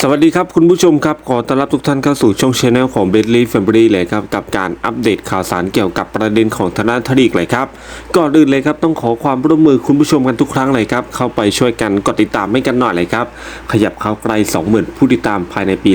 สวัสดีครับคุณผู้ชมครับ ขอต้อนรับทุกท่านเข้าสู่ช่องชแนลของ b e d l y Family เลยครับ กับการอัปเดตข่าวสารเกี่ยวกับประเด็นของธนาทลีกเลยครับก่อนอื่นเลยครับต้องขอความร่วมมือคุณผู้ชมกันทุกครั้งเลยครับ เข้าไปช่วยกันกดติดตามให้กันหน่อยเลยครับ ขยับเข้าใกล้ 20,000 ผู้ติดตามภายในปี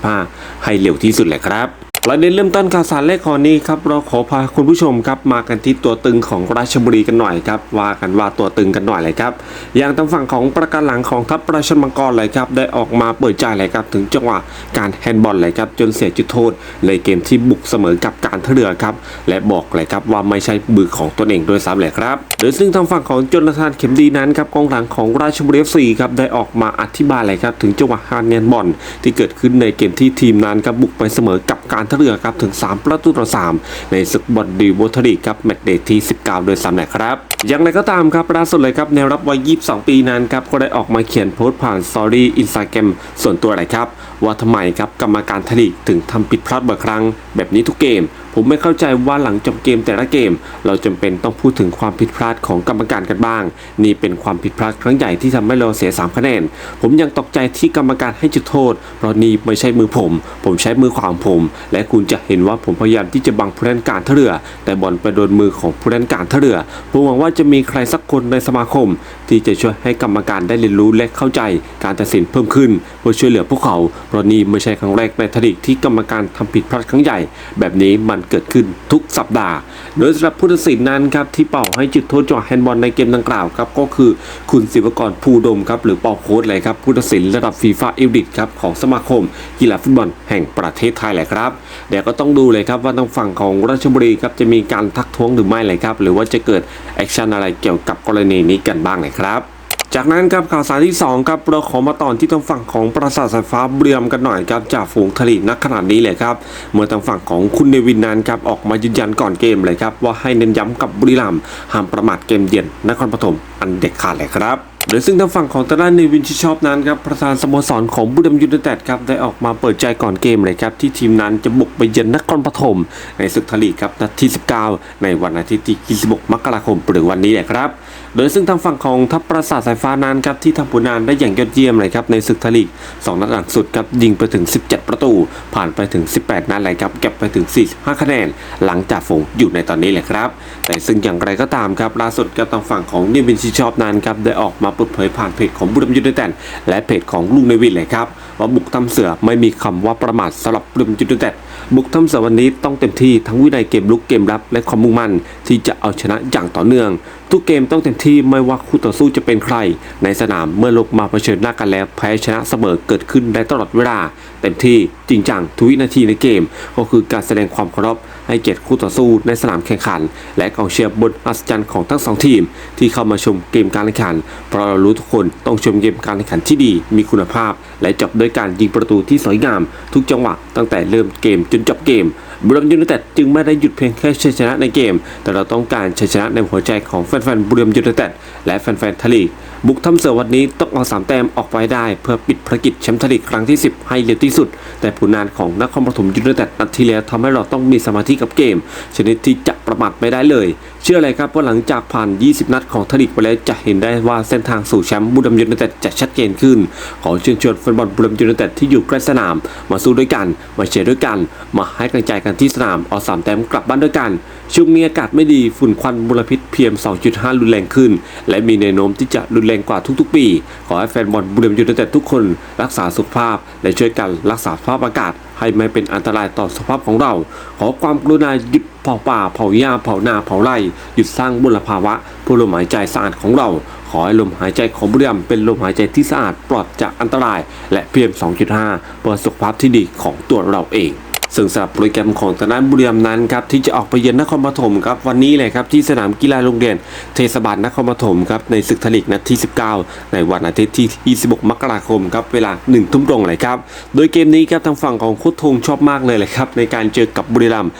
2025 ให้เร็วที่สุดเลยครับ ประเด็นเริ่มต้นข่าวสารแรกของนี้ครับเราขอพาคุณผู้ชมครับมากันที่ตัวตึงของราชบุรีกันหน่อยครับว่ากันว่าตัวตึงกันหน่อยเลยครับอย่างทางฝั่งของประการหลังของทัพราชมังกรเลยครับได้ออกมาเปิดใจเลยครับถึงจังหวะการแฮนด์บอลเลยครับจนเสียจุดโทษในเกมที่บุกเสมอกับการท่าเรือครับและบอกเลยครับว่าไม่ใช่มือของตนเองด้วยซ้ำเลยครับโดยซึ่งทางฝั่งของจนทานเข็มดีนั้นครับกองหลังของราชบุรีเอฟซีครับได้ออกมาอธิบายเลยครับถึงจังหวะการแฮนด์บอลที่เกิดขึ้นในเกมที่ทีมนั้นครับบุกไปเสมอกับการท่าเรือครับถึง 3 ประตูต่อ 3 ในศึกบอลดีวอทรีครับแมตช์เดทที่ 19 โดย3แหละครับ อย่างไรก็ตามครับล่าสุดเลยครับแนวรับวัย 22 ปีนั้นครับก็ได้ออกมาเขียนโพสต์ผ่านสตอรี่อินสตาแกรมส่วนตัวเลยครับ ว่าทำไมครับกรรมการทลีกถึงทำผิดพลาดบ่อยครั้ง แบบนี้ทุกเกม ผมไม่เข้าใจว่าหลังจบเกมแต่ละเกม เราจำเป็นต้องพูดถึงความผิดพลาดของกรรมการกันบ้าง นี่เป็นความผิดพลาดครั้งใหญ่ที่ทำให้เราเสีย 3 คะแนน ผมยังตกใจที่กรรมการให้จุดโทษ เพราะนี่ไม่ใช่มือผม ผมใช้มือขวาของผม และคุณจะเห็นว่าผมพยายามที่จะบังผู้เล่นการท่าเรือ แต่บอลไปโดนมือของผู้เล่นการท่าเรือ ผมหวังว่าจะมีใครสักคนในสมาคม ที่จะช่วยให้กรรมการได้เรียนรู้และเข้าใจ การตัดสินเพิ่มขึ้นเพื่อช่วยเหลือพวกเขาเพราะนี่ไม่ใช่ครั้งแรกในทลีกที่กรรมการทำผิดพลาดครั้งใหญ่ แบบนี้มันเกิดขึ้นทุกสัปดาห์ โดยสำหรับผู้ตัดสินนั้นครับที่เป่าให้จุดโทษจ่อแฮนด์บอลในเกมดังกล่าวครับก็คือคุณศิวกรภูดมครับหรือเป่าโค้ดเลยครับผู้ตัดสินระดับฟีฟ่าเอลดิตครับของสมาคม กีฬาฟุตบอลแห่งประเทศไทยแหละครับเดี๋ยวก็ต้องดูเลยครับว่าทางฝั่งของราชบุรีครับจะมีการทักท้วงหรือไม่เลยครับหรือว่าจะเกิดแอคชั่นอะไรเกี่ยวกับกรณีนี้กันบ้างเลยครับ จากนั้นครับข่าวสารที่2ครับเราขอมาตอนที่ทางฝั่งของปราสาทสายฟ้าเบรียมกันหน่อยครับจากฝูงทลีนักขนาดนี้เลยครับเมื่อทางฝั่งของคุณเนวินนั้นครับออกมายืนยันก่อนเกมเลยครับว่าให้เน้นย้ำกับบุรีรัมย์ห้ามประมาทเกมเยือนนครปฐมอันเด็ดขาดเลยครับ โดยซึ่งทางฝั่งของตาด้านเนวินชิชอบนั้นครับประธานสโมสรของบุรีรัมยูไนเต็ดครับได้ออกมาเปิดใจก่อนเกมเลยครับที่ทีมนั้นจะบุกไปเยือนนครปฐมในศึกทลีครับนัดที่ 19 ในวันอาทิตย์ที่ 26 มกราคมหรือวันนี้แหละครับ โดยซึ่งทางฝั่งของทัพปราสาทสายฟ้านั้นครับที่ทำผลงานได้อย่างยอดเยี่ยมเลยครับในศึกทลีก 2 นัดหลังสุดครับยิงไปถึง 17 ประตู ผ่านไปถึง 18 นัดเลยครับเก็บไปถึง 45 คะแนน หลังจากฝงอยู่ในตอนนี้แหละครับ แต่ซึ่งอย่างไรก็ตามครับล่าสุดกับทางฝั่งของนิวินชิชอบนั้นครับได้ออกมาเปิดเผยผ่านเพจของบุรีรัมยูไนเต็ดและเพจของลุงในวินเลยครับว่าบุกทำเสือไม่มีคำว่าประมาทสำหรับบุรีรัมยูไนเต็ดบุกทำเสือวันนี้ต้องเต็มที่ทั้งวินัยเกมลุกเกมรับและความมุ่งมั่นที่จะเอาชนะอย่างต่อเนื่องทุกเกมต้องเต็มที่ไม่ว่าคู่ต่อสู้จะเป็นใคร ในสนามเมื่อลงมาเผชิญหน้ากันแล้วแพ้ชนะเสมอเกิดขึ้นได้ตลอดเวลา เต็มที่จริงจังทุกวินาทีในเกม ก็คือการแสดงความเคารพให้เกียรติคู่ต่อสู้ในสนามแข่งขัน และกองเชียร์บนอัศจรรย์ของทั้งสองทีม ที่เข้ามาชมเกมการแข่งขัน เพราะเรารู้ทุกคนต้องชมเกมการแข่งขันที่ดี มีคุณภาพ และจบด้วยการยิงประตูที่สวยงาม ทุกจังหวะตั้งแต่เริ่มเกมจนจบเกม บุรีรัมย์ยูไนเต็ดจึงไม่ได้หยุดเพียงแค่ชัยชนะในเกม แต่เราต้องการชัยชนะในหัวใจของแฟนๆบุรีรัมย์ยูไนเต็ดและแฟนๆทลีก บุกทำเสือวันนี้ต้องเอาสามแต้มออกไปได้ เพื่อปิดภารกิจแชมป์ทลีกครั้งที่ 10 ให้เร็วที่สุด แต่ผลงานของนครปฐมยูไนเต็ดนัดที่แล้วทำให้เราต้องมีสมาธิกับเกม ชนิดที่จะประมาทไม่ได้เลย เชื่อเลยครับว่าหลังจากผ่าน 20 นัดของทลีกไปแล้วจะเห็นได้ว่าเส้นทางสู่แชมป์บุรีรัมย์ยูไนเต็ดจะชัดเจนขึ้น ขอเชิญชวนแฟนบอลบุรีรัมย์ยูไนเต็ดที่อยู่ใกล้สนาม มาสู้ด้วยกัน มาเชียร์ด้วยกัน มาให้กำลังใจกันที่สนามเอาสามแต้มกลับบ้านด้วยกันช่วงนี้อากาศไม่ดีฝุ่นควันมลพิษ PM 2.5 รุนแรงขึ้น และมีแนวโน้มที่จะรุนแรงกว่าทุกๆ ปี ขอให้แฟนบอลบุรีรัมย์ยูไนเต็ดทุกคนรักษาสุขภาพ และช่วยกันรักษาสภาพอากาศ ให้ไม่เป็นอันตรายต่อสุขภาพของเรา ขอความกรุณาหยุดเผาป่าเผาหญ้าเผานาเผาไร่หยุดสร้างมลภาวะเพื่อลมหายใจสะอาดของเรา ขอให้ลมหายใจของบุรีรัมย์เป็นลมหายใจที่สะอาดปลอดจากอันตราย และ PM 2.5เพื่อสุขภาพที่ดีของตัวเราเอง ซึ่งสำหรับโปรแกรมของทางด้านบุรีรัมย์นั้นครับที่จะออกไปเยือนนครปฐมครับวันนี้เลยครับที่สนามกีฬาโรงเรียนเทศบาลนครปฐมครับในศึกทลีกนัดที่ 19 ในวันอาทิตย์ที่ 26 มกราคมครับเวลา1ทุ่มตรงเลยครับโดยเกมนี้ครับทางฝั่งของโคุดทงชอบมากเลยเลยครับในการเจอกับบุรีรัมย์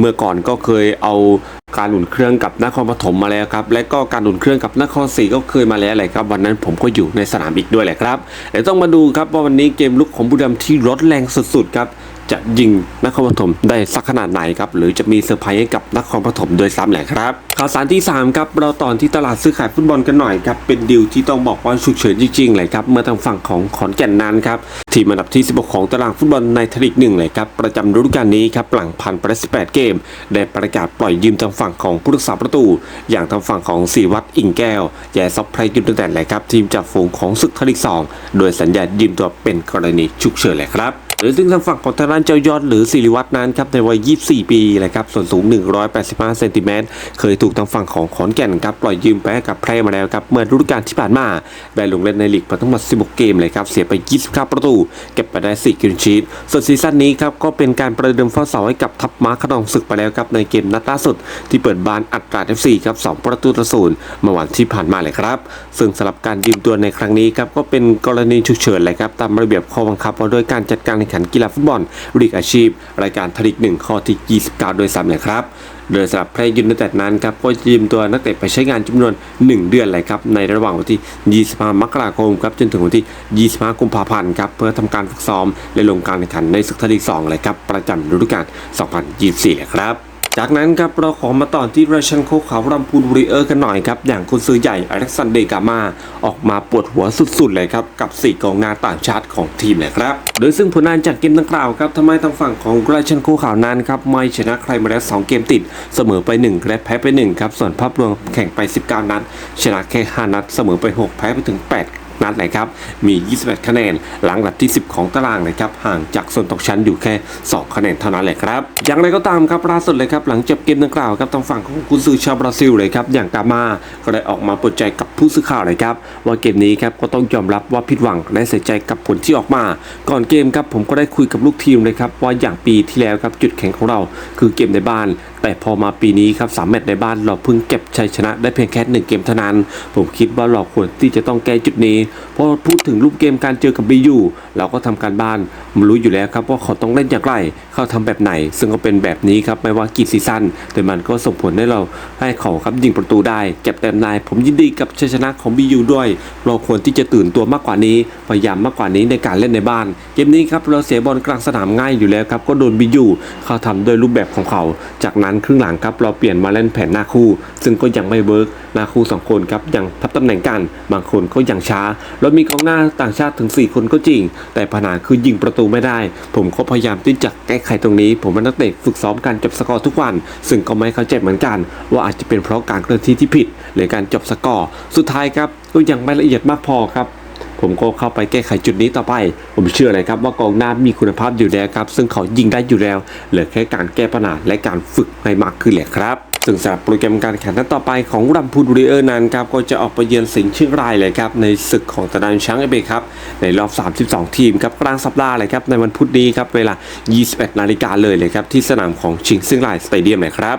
เมื่อก่อนก็เคยเอาการหนุนเครื่องกับนครปฐมมาแล้วครับและก็การหนุนเครื่องกับนครศรีก็เคยมาแล้วแหละครับ วันนั้นผมก็อยู่ในสนามอีกด้วยแหละครับแต่ต้องมาดูครับว่าวันนี้เกมลุกของบุรีรัมย์ที่รถแรงสุดๆครับ จะยิงนครปฐมได้สักขนาดไหนครับหรือจะมีเซอร์ไพรส์ให้กับนครปฐมโดยซ้ำแหละครับข่าวสารที่สามครับเราตอนที่ตลาดซื้อขายฟุตบอลกันหน่อยครับเป็นดีลที่ต้องบอกว่าฉุกเฉินจริงๆเลยครับเมื่อทางฝั่งของขอนแก่นนั้นครับทีมอันดับที่ 16 ของตารางฟุตบอลในทลีกหนึ่งเลยครับประจำฤดูกาลนี้ครับหลังผ่านไปได้18เกม ได้ประกาศปล่อยยืมทางฝั่งของผู้รักษาประตู อย่างทางฝั่งของสีวัดอิงแก้วแย่ซับไพรยุทธแต่เลยครับทีมจากฝูงของศึกทลีกสองโดยสัญญายืมตัวเป็นกรณีฉุกเฉินเลยครับ หรือซึ่งทางฝั่งของทางด้านเจ้ายอดหรือสิริวัฒน์นั้นครับในวัย 24 ปีเลยครับส่วนสูง 185 เซนติเมตรเคยถูกทางฝั่งของขอนแก่นครับปล่อยยืมไปกับแพร่มาแล้วครับเมื่อฤดูกาลที่ผ่านมาได้ลงเล่นในลีกมาทั้งหมด 16 เกมเลยครับเสียไป 29 ประตู เก็บไปได้ 4 กินชีตส่วนซีซั่นนี้ครับก็เป็นการประเดิมเฝ้าเสาให้กับทัพม้าขนองศึกไปแล้วครับในเกมนัดล่าสุด ที่เปิดบ้านอัตราเอฟซีครับ2ประตูต่อศูนย์เมื่อวันที่ผ่านมาเลยครับ ซึ่งสำหรับการยืมตัวในครั้งนี้ครับก็เป็นกรณีฉุกเฉินเลยครับตามระเบียบข้อบังคับว่าด้วยการจัดการแข่งขันกีฬาฟุตบอลลีกอาชีพ รายการทลีกหนึ่งข้อที่ 29 โดยซ้ำเลยครับโดยสำหรับแพร่ยืมตั้งแต่นั้นครับก็จะยืมตัวนักเตะไปใช้งานจำนวน 1 เดือนเลยครับในระหว่างวันที่ 25 มกราคมครับจนถึงวันที่ 25 กุมภาพันธ์ครับเพื่อทำการฝึกซ้อมและลงการแข่งขันในศึกทลีก2เลยครับประจำฤดูกาล 2024 เลยครับ จากนั้นครับเราขอมาต่อที่ราชันโคขาวรำพูนบุรีเออร์กันหน่อยครับ อย่างคุณซื้อใหญ่อเล็กซานเดกามาออกมาปวดหัวสุดๆเลยครับ กับ 4กองหน้าต่างชาติของทีมเลยครับ โดยซึ่งผลงานจากเกมดังกล่าวครับทำให้ทางฝั่งของราชันโคขาวนั้นครับไม่ชนะใครมาแล้ว 2 เกมติด เสมอไป 1 และแพ้ไป1ครับส่วนภาพรวมแข่งไป 19 นัดชนะแค่ 5 นัด เสมอไป 6 แพ้ไปถึง 8 นัดเลยครับ มี21คะแนน หลังอันดับที่ 10 ของตารางเลยครับ ห่างจากโซนตกชั้นอยู่แค่ 2 คะแนนเท่านั้นแหละครับ อย่างไรก็ตามครับล่าสุดเลยครับ หลังจบเกมดังกล่าวครับทางฝั่งของกุนซือชาวบราซิลเลยครับอย่างกามาก็ได้ออกมาเปิดใจกับผู้สื่อข่าวเลยครับว่าเกมนี้ครับก็ต้องยอมรับว่าผิดหวังและเสียใจกับผลที่ออกมา ก่อนเกมครับผมก็ได้คุยกับลูกทีมเลยครับว่าอย่างปีที่แล้วครับจุดแข็งของเรา คือเกมในบ้าน แต่พอมาปีนี้ครับสามแมตช์ในบ้านเราเพิ่งเก็บชัยชนะได้เพียงแค่หนึ่งเกมเท่านั้น ผมคิดว่าเราควรที่จะต้องแก้จุดนี้ เพราะพูดถึงรูปเกมการเจอกับบียูเราก็ทำการบ้านรู้อยู่แล้วครับว่าเขาต้องเล่นอย่างไรเขาทำแบบไหน ซึ่งก็เป็นแบบนี้ครับไม่ว่ากี่ซีซั่นแต่มันก็ส่งผลให้เราให้เขาครับยิงประตูได้เก็บแต้มได้ผมยินดีกับชัยชนะของบียูด้วย เราควรที่จะตื่นตัวมากกว่านี้พยายามมากกว่านี้ในการเล่นในบ้าน เกมนี้ครับเราเสียบอลกลางสนามง่ายอยู่แล้วครับก็โดนบียูเขาทำด้วยรูปแบบของเขา จากนั้นครึ่งหลังครับเราเปลี่ยนมาเล่นแผนหน้าคู่ ซึ่งก็ยังไม่เวิร์กหน้าคู่สองคนครับยังทับตำแหน่งกัน บางคนก็ยังช้าเรามีกองหน้าต่างชาติถึง 4 คนก็จริง แต่ปัญหาคือยิงประตูไม่ได้ ผมก็พยายามที่จะแก้ไขตรงนี้ ผมเป็นนักเตะฝึกซ้อมการจับสกอร์ทุกวัน ซึ่งก็ไม่เข้าใจเหมือนกัน ว่าอาจจะเป็นเพราะการเคลื่อนที่ที่ผิดหรือการจับสกอร์สุดท้ายครับก็ยังไม่ละเอียดมากพอครับ ผมก็เข้าไปแก้ไขจุดนี้ต่อไป ผมเชื่อเลยครับว่ากองหน้ามีคุณภาพอยู่แล้วครับ ซึ่งเขายิงได้อยู่แล้วเหลือแค่การแก้ปัญหาและการฝึกให้มากขึ้นแหละครับซึ่งสำหรับโปรแกรมการแข่งขันต่อไปของรำพูนรีเออร์นั้นครับก็จะออกไปเยือนสิงห์เชียงรายเลยครับในศึกของตะดานช้างเอเบครับในรอบ 32 ทีมครับกลางสัปดาห์เลยครับในวันพุธนี้ครับเวลา 21 นาฬิกาเลยเลยครับที่สนามของชิงเชียงรายสเตเดียมเลยครับ